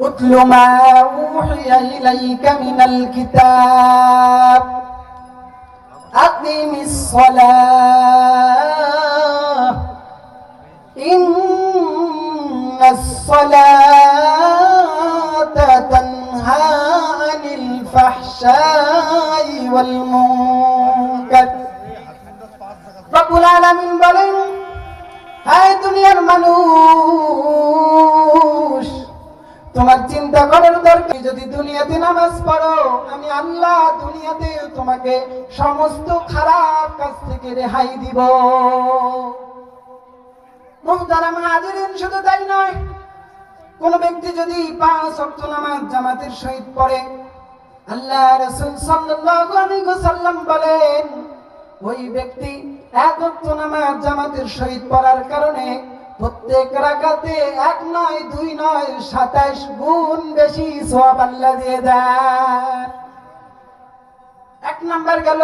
اتل ما أوحي إليك من الكتاب أقم الصلاة إن الصلاة تنهى عن الفحشاء والمنكر রব্বুল আলামিন বলেন হায় দুনিয়ার মানুষ তোমার চিন্তা করার দরকার যদি দুনিয়াতে নামাজ পড়ো, আমি আল্লাহ দুনিয়াতে তোমাকে সমস্ত খারাপ কাজ থেকে রেহাই দিব। শুধু তাই নয়, কোন ব্যক্তি যদি পাঁচ ওয়াক্ত নামাজ জামাতের সহিত পড়ে, আল্লাহ রাসূল ওয়াসাল্লাম বলেন, ওই ব্যক্তি এক ওয়াক্ত নামাজ জামাতের সহিত পড়ার কারণে প্রত্যেক রাখাতে এক নয়, দুই নয় সাতাশ গুণ বেশি সব আল্লাহ দিয়ে দেন। এক নাম্বার গেল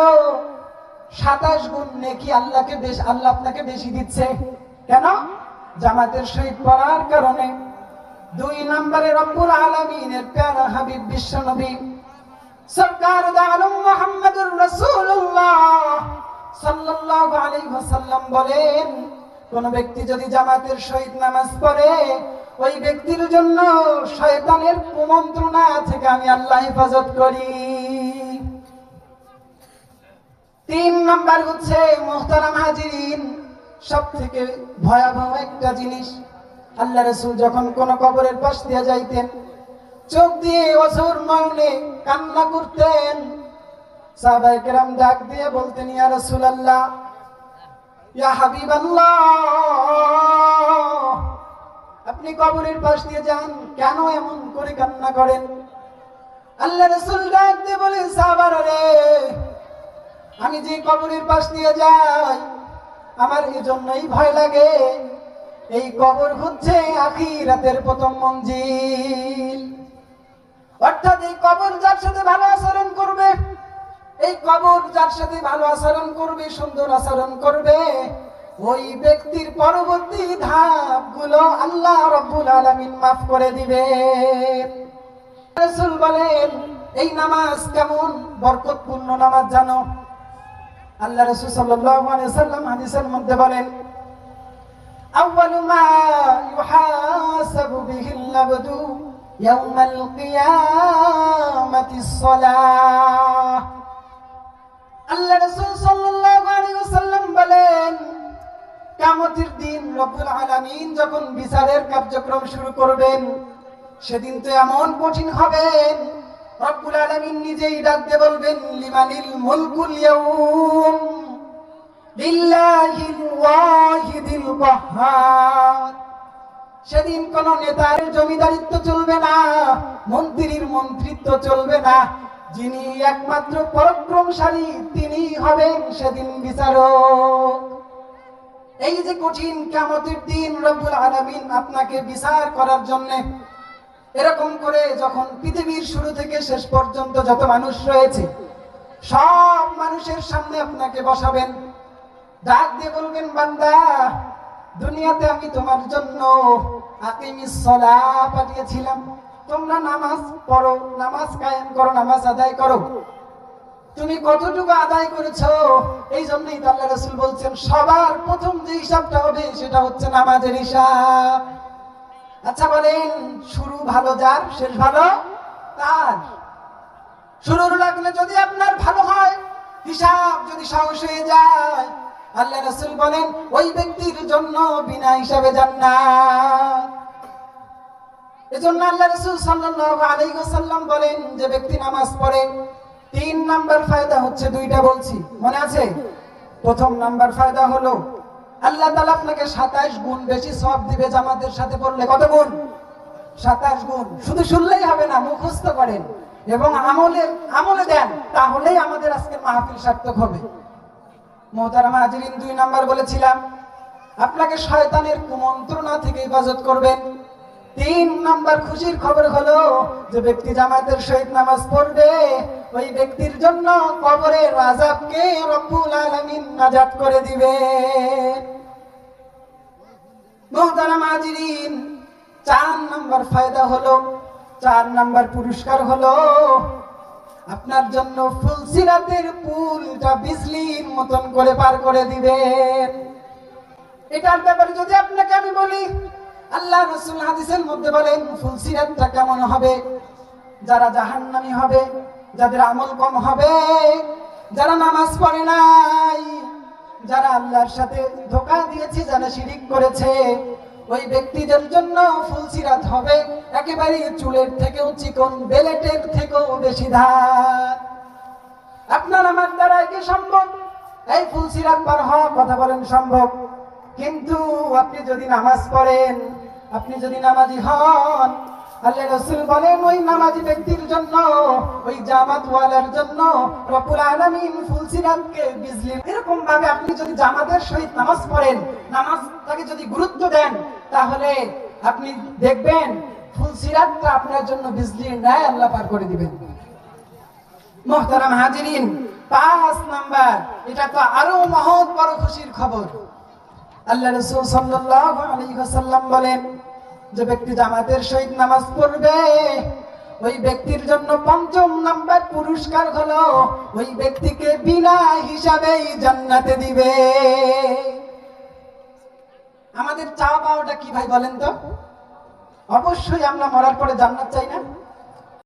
সাতাশ গুণ নেকি আল্লাহকে বেশ আল্লাহ আপনাকে বেশি দিচ্ছে। কেন? জামাতের সহিত পড়ার কারণে। দুই নম্বরে রব্বুল আলামিনের প্যারা হাবিব বিশ্ব নবী। সরকার দালম মুহাম্মদুর রাসূলুল্লাহ। সাল্লাল্লাহু আলাইহি ওয়াসাল্লাম বলেন কোন ব্যক্তি যদি জামাতের সহিত নামাজ পড়ে, ওই ব্যক্তির জন্য শয়তানের কুমন্ত্রণা থেকে আমি আল্লাহ হেফাজত করি। তিন নাম্বার হচ্ছে মোহতারাম হাজিরিন। সব থেকে ভয়াবহ একটা জিনিস, আল্লাহ রসুল যখন কোন কবরের পাশ দিয়ে যাইতেন, চোখ দিয়ে অসুর মৌনে কান্না করতেন সাহাবাই কেরাম ডাক দিয়ে বলতেন, ইয়া রসুল আল্লাহ ইয়া হাবিব আপনি কবরের পাশ দিয়ে যান, কেন এমন করে কান্না করেন? আল্লাহ রসুল ডাক দিয়ে বলে সাহাবার রে, আমি যে কবরের পাশ দিয়ে যাই, আমার এই জন্যই ভয় লাগে। এই কবর হচ্ছে আখিরাতের প্রথম মঞ্জিল। অর্থাৎ এই কবর যার সাথে ভালো আচরণ করবে এই কবর যার সাথে ভালো আচরণ করবে, সুন্দর আচরণ করবে, ওই ব্যক্তির পরবর্তী ধাপগুলো আল্লাহ রব্বুল আলামিন মাফ করে দিবে। রাসূল বলেন, এই নামাজ কেমন? বরকতপূর্ণ নামাজ জানো? আল্লাহ রাসূল সাল্লাম হাদিসের মধ্যে বলেন, আউয়ালু মা ইউহাসাবু বিহিল আবদু ইয়াউমাল কিয়ামাতিস সালাহ। আল্লাহ রাসূল সাল্লাল্লাহু আলাইহি ওয়াসাল্লাম বলেন, কিয়ামতের দিন রব্বুল আলামিন যখন বিচারের কার্যক্রম শুরু করবেন, সেদিন তো এমন কঠিন হবেন রব্বুল আলামিন নিজেই ডাক দিয়ে বলবেন, লিমানিল মুলকুল ইয়াউম লিল্লাহিল ওয়াহিদিল কাহ্হার সেদিন কোন নেতার জমিদারিত্ব চলবে না, মন্ত্রীর মন্ত্রিত্ব চলবে না যিনি একমাত্র পরাক্রমশালী, তিনি হবেন সেদিন বিচারক। এই যে কঠিন কামতের দিন রব্বুল আলামিন আপনাকে বিচার করার জন্য এরকম করে যখন পৃথিবীর শুরু থেকে শেষ পর্যন্ত যত মানুষ রয়েছে, সব মানুষের সামনে আপনাকে বসাবেন। ডাক দিয়ে বলবেন, বান্দা, দুনিয়াতে আমি তোমার জন্য আকিমিস সলা পাঠিয়েছিলাম। তোমরা নামাজ পড়ো, নামাজ কায়েম করো, নামাজ আদায় করো। তুমি কতটুকু আদায় করেছ? এই জন্যই তো আল্লাহ রাসূল বলছেন, সবার প্রথম যে হিসাবটা হবে সেটা হচ্ছে নামাজের হিসাব। আচ্ছা বলেন, শুরু ভালো যার, শেষ ভালো? তার। শুরুর লাগলে যদি আপনার ভালো হয়, হিসাব যদি সাহস হয়ে যায়, আল্লাহ রাসূল বলেন, ওই ব্যক্তির জন্য বিনা হিসাবে জান্নাত। এজন্য আল্লাহ রাসূল সাল্লাল্লাহু আলাইহি ওয়াসাল্লাম বলেন যে ব্যক্তি নামাজ পড়ে, তিন নাম্বার ফায়দা হচ্ছে দুইটা বলছি, মনে আছে? প্রথম নাম্বার ফায়দা হলো, আল্লাহ তাআলা আপনাকে 27 গুণ বেশি সওয়াব দিবে জামাতের সাথে পড়লে। কত গুণ? 27 গুণ। শুধু শুনলেই হবে না, মুখস্থ করেন এবং আমলে আমলে দেন, তাহলেই আমাদের আজকে মাহফিল সার্থক হবে। মোহতারামা হাজিরিন, দুই নাম্বার বলেছিলাম, আপনাকে শয়তানের কুমন্ত্রণা থেকে হেফাজত করবেন। তিন নাম্বার খুশির খবর হলো যে ব্যক্তি জামাতের সহিত নামাজ পড়বে, ওই ব্যক্তির জন্য কবরের আযাবকে রব্বুল আলামিন নাজাত করে দিবে। চার নাম্বার ফায়দা হলো, চার নাম্বার পুরস্কার হলো, আপনার জন্য ফুলসিরাতের পুলটা বিজলির মতন করে পার করে দিবেন এটার ব্যাপারে যদি আপনাকে আমি বলি আল্লাহ রসুল হাদিসের মধ্যে বলেন ফুলসিরাতটা কেমন হবে? যারা জাহান্নামী হবে, যাদের আমল কম হবে, যারা নামাজ পড়ে নাই, যারা আল্লাহর সাথে ধোকা দিয়েছে, যারা শিরিক করেছে, ওই ব্যক্তিদের জন্য ফুলসিরাত হবে একেবারে চুলের থেকেও চিকন, বেলেটের থেকেও বেশি ধার। আপনার আমার দ্বারা কি সম্ভব? এই ফুলসিরাত পার হওয়া কথা বলেন সম্ভব। কিন্তু আপনি যদি নামাজ পড়েন আপনি যদি নামাজি হন, আল্লাহ রসুল বলেন, ওই নামাজি ব্যক্তির জন্য, ওই জামাত ওয়ালার জন্য রব্বুল আলামিন ফুলসিরাতকে বিজলি এরকম ভাবে আপনি যদি জামাতের সহিত নামাজ পড়েন, নামাজটাকে যদি গুরুত্ব দেন, তাহলে আপনি দেখবেন ফুলসিরাতটা আপনার জন্য বিজলির ন্যায় আল্লাহ পার করে দিবেন। মোহতারাম হাজিরিন, পাঁচ নাম্বার, এটা তো আরও মহৎ বড় খুশির খবর। আল্লাহ রসুল সাল্লাল্লাহু আলাইহি বলেন যে ব্যক্তি জামাতের সহিত নামাজ পড়বে, ওই ব্যক্তির জন্য পঞ্চম নাম্বার পুরস্কার হলো, ওই ব্যক্তিকে বিনা হিসাবেই জান্নাতে দিবে। আমাদের চা পাওয়াটা কি ভাই বলেন তো? অবশ্যই আমরা মরার পরে জান্নাত চাই না।